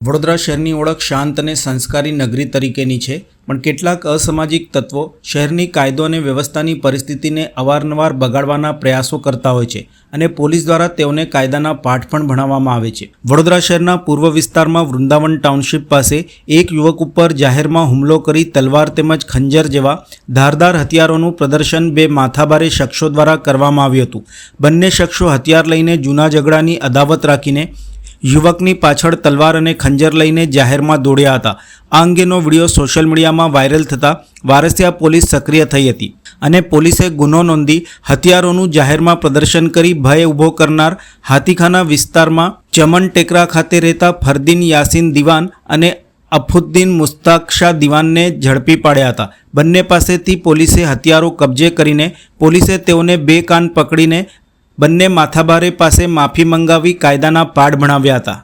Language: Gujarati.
વડોદરા શહેરની ઓળખ શાંત અને સંસ્કારી નગરી તરીકેની છે, પણ કેટલાક અસામાજિક તત્વો શહેરની કાયદો અને વ્યવસ્થાની પરિસ્થિતિને અવારનવાર બગાડવાના પ્રયાસો કરતા હોય છે અને પોલીસ દ્વારા તેઓને કાયદાના પાઠ પણ ભણાવવામાં આવે છે. વડોદરા શહેરના પૂર્વ વિસ્તારમાં વૃંદાવન ટાઉનશીપ પાસે એક યુવક ઉપર જાહેરમાં હુમલો કરી તલવાર તેમજ ખંજર જેવા ધારદાર હથિયારોનું પ્રદર્શન બે માથાભારે શખ્સો દ્વારા કરવામાં આવ્યું હતું. બંને શખ્સો હથિયાર લઈને જૂના ઝઘડાની અદાવત રાખીને યુવકની પાછળ તલવાર અને ખંજર લઈને જાહેરમાં દોડ્યા હતા. આ અંગેનો વીડિયો સોશિયલ મીડિયામાં વાયરલ થતાં વારસિયા પોલીસ સક્રિય થઈ હતી અને પોલીસે ગુનો નોંધી હથિયારોનું જાહેરમાં પ્રદર્શન કરી ભય ઊભો કરનાર હાથીખાના વિસ્તારમાં ચમન ટેકરા ખાતે રહેતા ફરદીન યાસીન દિવાન અને અફુદ્દીન મુસ્તાક દિવાનને ઝડપી પાડ્યા હતા. બંને પાસેથી પોલીસે હથિયારો કબજે કરીને પોલીસે તેઓને બે કાન પકડીને બંને માથાભારે પાસે માફી મંગાવી કાયદાના પાઠ ભણાવ્યા હતા.